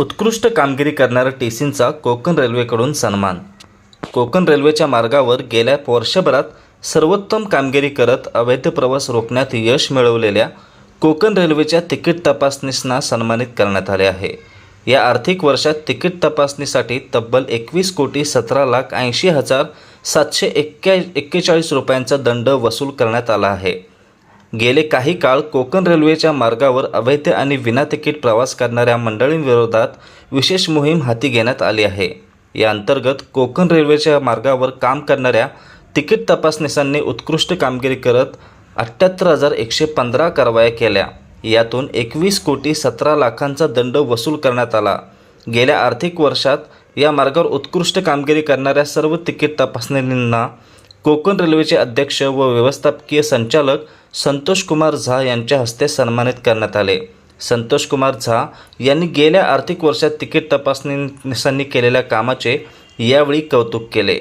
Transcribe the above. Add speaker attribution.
Speaker 1: उत्कृष्ट कामगिरी करणाऱ्या टीसींचा कोकण रेल्वेकडून सन्मान. कोकण रेल्वेच्या मार्गावर गेल्या वर्षभरात सर्वोत्तम कामगिरी करत अवैध प्रवास रोखण्यात यश मिळवलेल्या कोकण रेल्वेच्या तिकीट तपासणीसना सन्मानित करण्यात आले आहे. या आर्थिक वर्षात तिकीट तपासणीसाठी तब्बल एकवीस कोटी सतरा लाख ऐंशी हजार सातशे एक्क्या एक्केचाळीस रुपयांचा दंड वसूल करण्यात आला आहे. गेले काही काळ कोकण रेल्वेच्या मार्गावर अवैध आणि विना तिकीट प्रवास करणाऱ्या मंडळींविरोधात विशेष मोहीम हाती घेण्यात आली आहे. या अंतर्गत कोकण रेल्वेच्या मार्गावर काम करणाऱ्या तिकीट तपासनिसांनी उत्कृष्ट कामगिरी करत अठ्ठ्याहत्तर हजार एकशे पंधरा कारवाया केल्या. यातून एकवीस कोटी सतरा लाखांचा दंड वसूल करण्यात आला. गेल्या आर्थिक वर्षात या मार्गावर उत्कृष्ट कामगिरी करणाऱ्या सर्व तिकीट तपासणींना कोकण रेल्वेचे अध्यक्ष व व्यवस्थापकीय संचालक संतोष कुमार झा यांच्या हस्ते सन्मानित करण्यात आले. संतोष कुमार झा यांनी गेल्या आर्थिक वर्षात तिकीट तपासणीसांनी केलेल्या कामाचे यावेळी कौतुक केले.